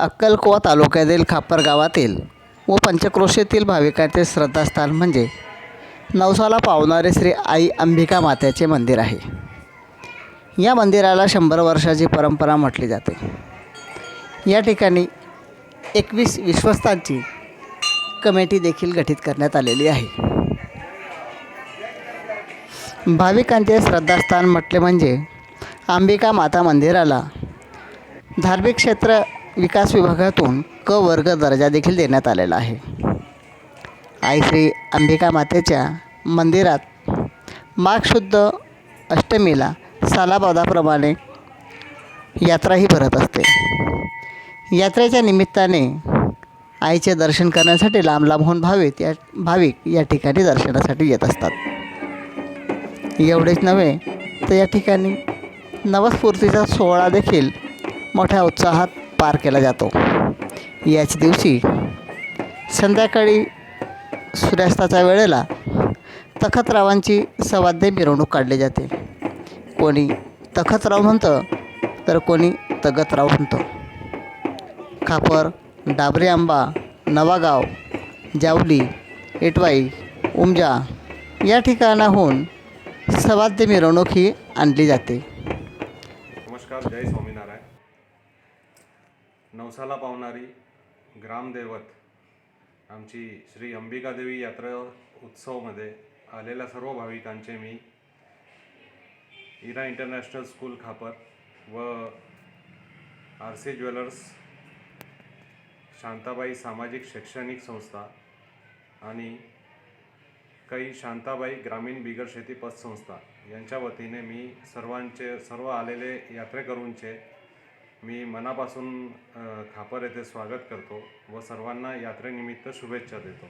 अक्कलकोवा तालुक्यातील खापर गावातील व पंचक्रोशीतील भाविकांचे श्रद्धास्थान म्हणजे नवसाला पावणारे श्री आई अंबिका मातेचे मंदिर आहे. या मंदिराला शंभर वर्षाची परंपरा म्हटली जाते. या ठिकाणी एकवीस विश्वस्तांची कमिटी देखील गठीत करण्यात आलेली आहे. भाविकांचे श्रद्धास्थान म्हटले म्हणजे अंबिका माता मंदिराला धार्मिक क्षेत्र विकास विभागातून क वर्ग दर्जा देखील देण्यात आलेला आहे. आई श्री अंबिका मातेच्या मंदिरात माघशुद्ध अष्टमीला सालाबादाप्रमाणे यात्राही भरत असते. यात्रेच्या निमित्ताने आईचे दर्शन करण्यासाठी लांब लांबहून भाविक या भाविक या ठिकाणी दर्शनासाठी येत असतात. एवढेच नव्हे तर या ठिकाणी नवस्फूर्तीचा सोहळा देखील मोठ्या उत्साहात पार केला जातो. याच दिवशी संध्याकाळी सूर्यास्ताच्या वेळेला तखतरावांची सवाद्य मिरवणूक काढली जाते. कोणी तखतराव म्हणतं तर कोणी तगतराव म्हणतं. खापर डाबरे आंबा नवागाव जावली इटवाई उमजा या ठिकाणाहून सवाद्य मिरवणूक ही आणली जाते. नमस्कार जय नवसाला पावणारी ग्रामदैवत आमची श्री अंबिकादेवी यात्रा उत्सवमध्ये आलेल्या सर्व भाविकांचे मी इरा इंटरनॅशनल स्कूल खापर व आर सी ज्वेलर्स शांताबाई सामाजिक शैक्षणिक संस्था आणि काही शांताबाई ग्रामीण बिगर शेती पतसंस्था यांच्या वतीने मी सर्वांचे सर्व आलेले यात्रेकरूंचे मी मनापासून खापर येथे स्वागत करतो व सर्वांना यात्रेनिमित्त शुभेच्छा देतो.